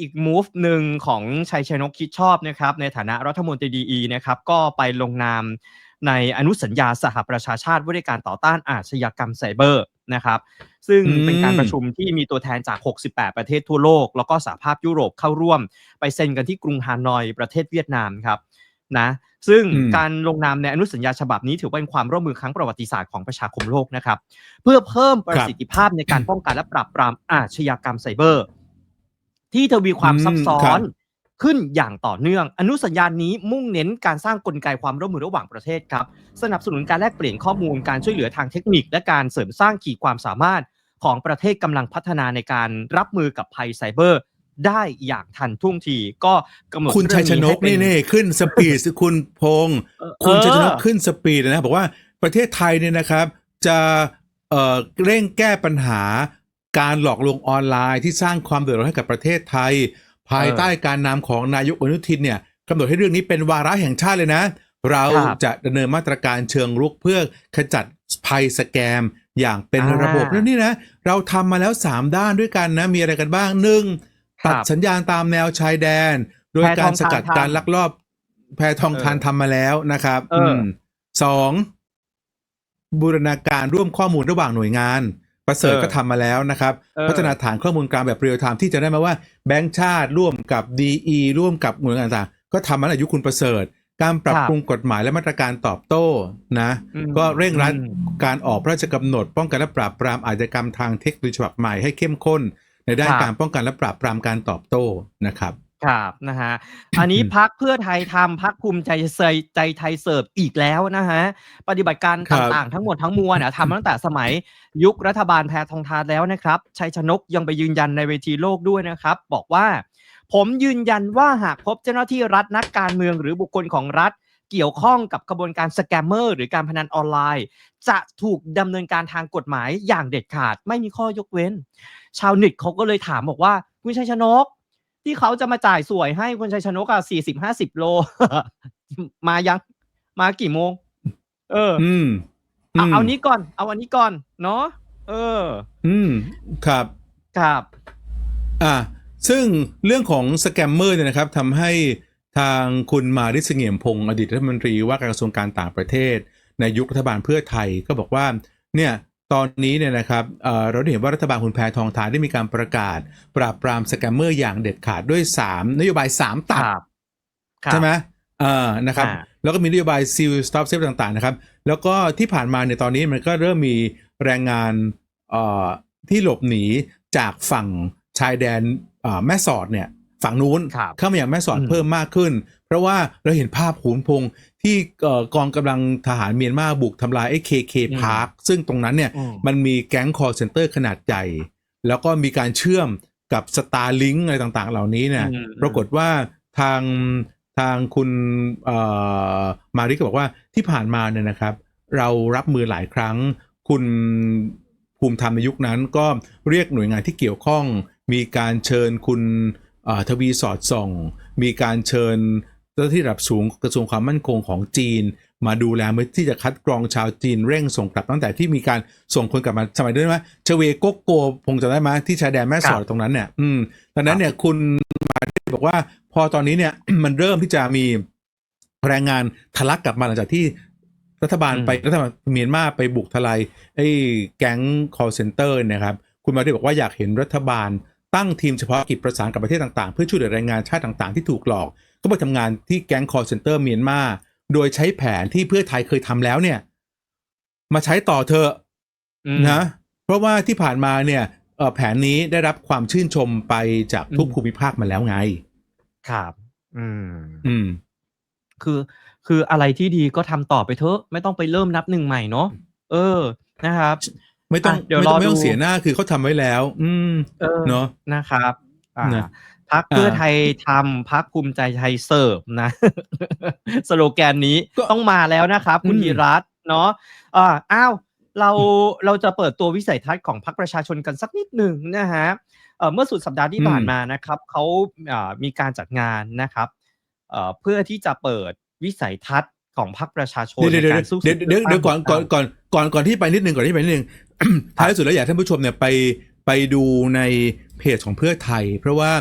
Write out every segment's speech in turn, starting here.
อีก move หนึ่งของชัยชนกคิดชอบนะครับในฐานะรัฐมนตรีดีนะครับก็ไปลงนามในอนุสัญญาสหประชาชาติว่าด้วยการต่อต้านอาชญากรรมไซเบอร์นะครับซึ่งอืมเป็นการประชุมที่มีตัวแทนจาก 68 ประเทศทั่วโลก แล้วก็สหภาพยุโรปเข้าร่วม ไปเซ็นกันที่กรุงฮานอยประเทศเวียดนามครับนะซึ่งอืมการลงนามในอนุสัญญาฉบับนี้ถือว่าเป็นความร่วมมือครั้งประวัติศาสตร์ของประชาคมโลกนะครับ เพื่อเพิ่มประสิทธิภาพในการป้องกันและปราบปรามอาชญากรรมไซเบอร์ ที่ทวีความอืมซับซ้อครันบขึ้นอย่างต่อเนื่อง อนุสัญญานี้มุ่งเน้นการสร้างกลไกความร่วมมือระหว่างประเทศครับ สนับสนุนการแลกเปลี่ยนข้อมูลการช่วยเหลือทางเทคนิค และการเสริมสร้างขีดความสามารถของประเทศกำลังพัฒนาในการรับมือกับภัยไซเบอร์ได้อย่างทันท่วงทีก็กำหนดคุณชัยชนกเรื่องนี่ให้เป็นี่ขึ้นสปีดคุณพงษ์เออคุณชัยชนกเออขึ้นสปีดเลยนะบอกว่าประเทศไทยเนี่ยนะครับ จะเอ่อเร่งแก้ปัญหา การหลอกลวงออนไลน์ที่สร้างความเดือดร้อนให้กับประเทศไทย ภายใต้การนำของนายกอนุทินเนี่ยกำหนดให้เรื่องนี้เป็นวาระแห่งชาติเลยนะ เราครับจะดำเนินมาตรการเชิงรุกเพื่อขจัดภัยสแกมอย่างเป็นอ่าระบบแล้วนี่นะ เราทำมาแล้ว 3 ด้านด้วยกันนะ มีอะไรกันบ้างหนึ่งครับตัดสัญญาณตามแนวชายแดน โดยแพการทองสกัดทานการลักลอบแพทองทานเออทำมาแล้วนะครับเอออืมสองบูรณาการร่วมข้อมูลระหว่างหน่วยงาน ประเสริฐเออก็ทำมาแล้วนะครับเออพัฒนาฐานข้อมูลกลางแบบเรียลไทม์ที่จะได้มาว่าแบงก์ชาติร่วมกับ DE ร่วมกับหน่วยงานต่างๆ ก็ทำมาในยุคคุณประเสริฐ การปรับครับปรุงกฎหมายและมาตรการตอบโต้นะอืมก็เร่งรัดอืมการออกพระราชกำหนด ป้องกันและปราบปรามอาชญากรรมทางเทคโนโลยีฉบับใหม่ให้เข้มข้น ในด้านครับการป้องกันและปราบปรามการตอบโต้นะครับ ครับนะฮะ อันนี้พักเพื่อไทยทำพักภูมิใจเสยใจไทยเสิร์ฟอีกแล้วนะฮะ ปฏิบัติการครับ ต่างๆ ทั้งหมดทั้งมวลนะทำมาตั้งแต่สมัยยุครัฐบาลแพทองทานแล้วนะครับ ชัยชนกยังไปยืนยันในเวทีโลกด้วยนะครับ บอกว่า ผมยืนยันว่าหากพบเจ้าหน้าที่รัฐนักการเมืองหรือบุคคลของรัฐ เกี่ยวข้องกับกระบวนการสแกมเมอร์หรือการพนันออนไลน์ จะถูกดำเนินการทางกฎหมายอย่างเด็ดขาด ไม่มีข้อยกเว้น ชาวเน็ตเขาก็เลยถามบอกว่าคุณชัยชนก ที่เขาจะมาจ่ายสวยให้คุณชัยชนกอะสี่สิบห้าสิบโล มายังมากี่โมง เออ อืมเอามเอานี้ก่อน เอาอันนี้ก่อน เนาะเออ อืม ครับ ครับ อ่า ซึ่งเรื่องของสแกมเมอร์เนี่ยนะครับทำให้ทางคุณมาริสเงียมพงศ์อดีตรัฐมนตรีว่าการกระทรวงการต่างประเทศ ในยุครัฐบาลเพื่อไทยก็บอกว่า เนี่ย ตอนนี้เนี่ยนะครับเอ่อเราได้เห็นว่ารัฐบาลคุณแพทองทานได้มีการประกาศ ปราบปรามสแกมเมอร์อย่างเด็ดขาดด้วย 3 นโยบาย 3 ตัดครับครับใช่ไหมเออนะครับอ่าแล้วก็มีนโยบายซีลสต็อปเซฟต่างๆนะครับ แล้วก็ที่ผ่านมาเนี่ยตอนนี้มันก็เริ่มมีแรงงานเอ่อที่หลบหนีจากฝั่งชายแดนเอ่อแม่สอดเนี่ยฝั่งนู้นครับเข้ามาอย่างแม่สอดอืมเพิ่มมากขึ้น เพราะว่าเราเห็นภาพหุนพงที่เอ่อกองกำลังทหารเมียนมาบุกทำลายไอ้เคเคพาร์คซึ่งตรงนั้นเนี่ยอืมมันมีแก๊งคอร์เซนเตอร์ขนาดใหญ่แล้วก็มีการเชื่อมกับ Starlink อะไรต่างๆ เหล่านี้เนี่ยอืมปรากฏว่าทางทางคุณเอ่อมาริก็บอกว่าที่ผ่านมาเนี่ยนะครับ เรารับมือหลายครั้ง คุณภูมิธรรมในยุคนั้นก็เรียกหน่วยงานที่เกี่ยวข้อง มีการเชิญคุณเอ่อทวีสอดส่อง มีการเชิญเจ้าหน้าที่ระดับสูงกระทรวงความมั่นคงของจีน มาดูแลเพื่อที่จะคัดกรองชาวจีนเร่งส่งกลับตั้งแต่ที่มีการส่งคนกลับมาสมัยนั้นไหมเชเวโกกโกพงจำได้ไหมที่ชายแดนแม่สอดครับตรงนั้นเนี่ยอืมดังนั้นเนี่ยคุณมาริบอกว่า พอตอนนี้เนี่ยมันเริ่มที่จะมีแรงงานทะลักกลับมาหลังจากที่รัฐบาลอืมไปรัฐบาลเมียนมาไปบุกทลายไอ้แก๊ง call center เนะครับ คุณมาริบอกว่าอยากเห็นรัฐบาล ตั้งทีมเฉพาะกิจประสานกับประเทศต่างๆ เพื่อช่วยเหลือแรงงานชาติต่างๆ ที่ถูกหลอก ก็ไปทำงานที่แก๊ง call center เมียนมา โดยใช้แผนที่เพื่อไทยเคยทำแล้วเนี่ย มาใช้ต่อเถอะอืมนะ เพราะว่าที่ผ่านมาเนี่ยเอ่อแผนนี้ได้รับความชื่นชมไปจากทุกอืมภูมิภาคมาแล้วไง ครับ อืม อืม คือคืออะไรที่ดีก็ทำต่อไปเถอะ ไม่ต้องไปเริ่มนับหนึ่งใหม่เนาะเออนะครับ ไม่ต้องอะเดี๋ยวไม่ต้องรอไม่ต้องดูเสียหน้าคือเขาทำไว้แล้ว อืมเออเนาะนะครับอ่านะพักเพื่ออ่าไทยทำพักภูมิใจไทยเสิร์ฟนะ สโลแกนนี้ก็ต้องมาแล้วนะครับ คุณอืมธีรัตน์เนาะอ่าอ้าวเราเราจะเปิดตัววิสัยทัศน์ของพรรคประชาชนกันสักนิดหนึ่งนะฮะเอ่อเมื่อสุดสัปดาห์ที่ผ่านมานะครับเขาอ่ามีการจัดงานนะครับเอ่อเพื่อที่จะเปิดวิสัยทัศน์ของพรรคประชาชนเดี๋ยวเดี๋ยวในการสู้เดี๋ยวเดี๋ยวเดี๋ยวก่อนก่อนก่อนก่อนก่อนที่ไปนิดนึงก่อนที่ไปนิดนึง ท้ายสุดแล้วอยากให้ท่านผู้ชมเนี่ยไปไปดูในเพจของเพื่อไทย เพราะว่า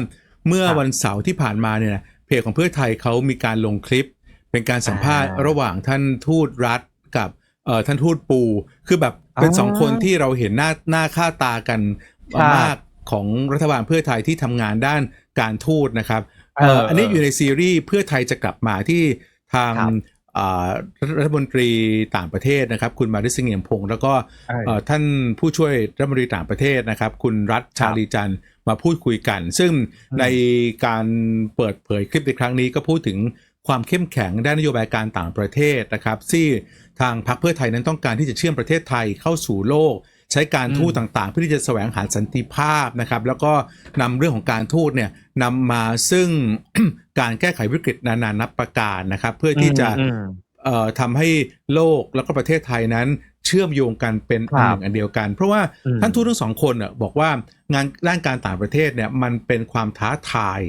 เมื่อครับวันเสาร์ที่ผ่านมาเนี่ยนะเพจของเพื่อไทยเขามีการลงคลิป เป็นการสัมภาษณ์อ่าระหว่างท่านทูตรัฐกับเอ่อท่านทูตปู คือแบบเป็นอ๋อสองคนที่เราเห็นหน้าหน้าค่าตากันครับมากของรัฐบาลเพื่อไทยที่ทำงานด้านการทูตนะครับเออเอ่ออันนี้อยู่ในซีรีส์เพื่อไทยจะกลับมาที่ทางค รับอ่ารัฐมนตรีต่างประเทศนะครับ คุณมาริสเงียมพงศ์แล้วก็เออเอ่อท่านผู้ช่วยรัฐมนตรีต่างประเทศนะครับ คุณรัฐชาลีจันทร์มาพูดคุยกัน ซึ่งอืมในการเปิดเผยคลิปในครั้งนี้ก็พูดถึงความเข้มแข็งด้านนโยบายการต่างประเทศนะครับที่ทางพรรคเพื่อไทยนั้นต้องการที่จะเชื่อมประเทศไทยเข้าสู่โลก ใช้การทูตต่างๆ เพื่อที่จะแสวงหาสันติภาพนะครับ แล้วก็นำเรื่องของการทูตเนี่ยนำมาซึ่งการแก้ไขวิกฤตนานานับประการนะครับ เพื่อที่จะอืมเอ่อทำให้โลกแล้วก็ประเทศไทยนั้นเชื่อมโยงกันเป็นอันหนึ่งอันเดียวกัน เพราะว่าอืมท่านทูตทั้งสองคนน่ะบอกว่างานด้านการต่างประเทศเนี่ยมันเป็นความท้าทาย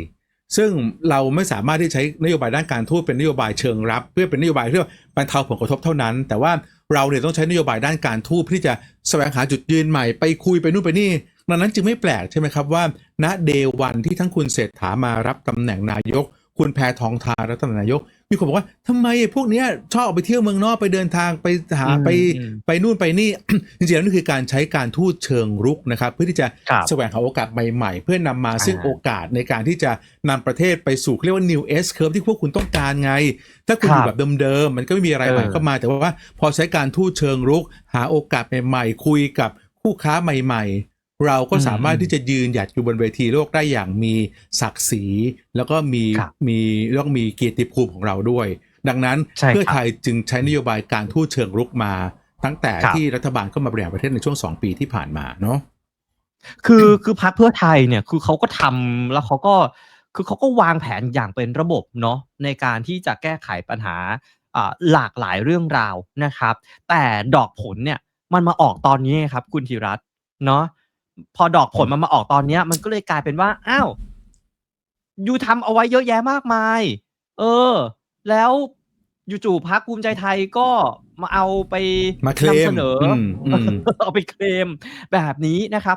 ซึ่งเราไม่สามารถที่ใช้นโยบายด้านการทูตเป็นนโยบายเชิงรับ เพื่อเป็นนโยบายเพื่อบรรเทาผลกระทบเท่านั้น แต่ว่าเราเนี่ยต้องใช้นโยบายด้านการทู่ที่จะแสวงหาจุดยืนใหม่ไปคุยไปนู่นไปนี่ดังนั้นจึงไม่แปลกใช่ไหมครับว่า ณเดวันที่ทั้งคุณเศรษฐามารับตำแหน่งนายก คุณแพทองทานรับตำแหน่งนายก มีคนบอกว่าทำไมพวกเนี้ยชอบออกไปเที่ยวเมืองนอกไปเดินทางไปหาอืมไปอืมไปนู่นไปนี่ จริงๆแล้วนี่คือการใช้การทูตเชิงรุกนะครับ เพื่อที่จะครับแสวงหาโอกาสใหม่ๆ เพื่อนำมาซึ่งอ่าโอกาสในการที่จะนำประเทศไปสู่เขาเรียกว่า new S curve ที่พวกคุณต้องการไง ถ้าคุณอยู่ครับแบบเดิมๆมันก็ไม่มีอะไรใหม่เออเข้ามา แต่ว่าพอใช้การทูตเชิงรุก หาโอกาสใหม่ๆ คุยกับคู่ค้าใหม่ ๆ เราก็สามารถที่จะยืนหยัดอยู่บนเวทีโลกได้อย่างมีศักดิ์ศรี แล้วก็มีครับมีแล้วก็มีเกียรติภูมิของเราด้วย ดังนั้นใช่ครับเพื่อไทยจึงใช้นโยบายการทูตเชิงรุกมา ตั้งแต่ครับที่รัฐบาลก็มาบริหารประเทศในช่วงสองปีที่ผ่านมาเนาะคือคือพักเพื่อไทยเนี่ยคือเขาก็ทำแล้วเขาก็คือเขาก็วางแผนอย่างเป็นระบบเนาะในการที่จะแก้ไขปัญหาอ่าหลากหลายเรื่องราวนะครับ แต่ดอกผลเนี่ยมันมาออกตอนนี้ไงครับคุณธีรัตน์เนาะ พอดอกผลมันมาออกตอนเนี้ย มันก็เลยกลายเป็นว่าอ้าวยูทำเอาไว้เยอะแยะมากมาย เออ แล้วจู่ๆพักภูมิใจไทยก็มาเอาไปมาเคลมนำเสนออมอืมเอาไปเคลมแบบนี้นะครับ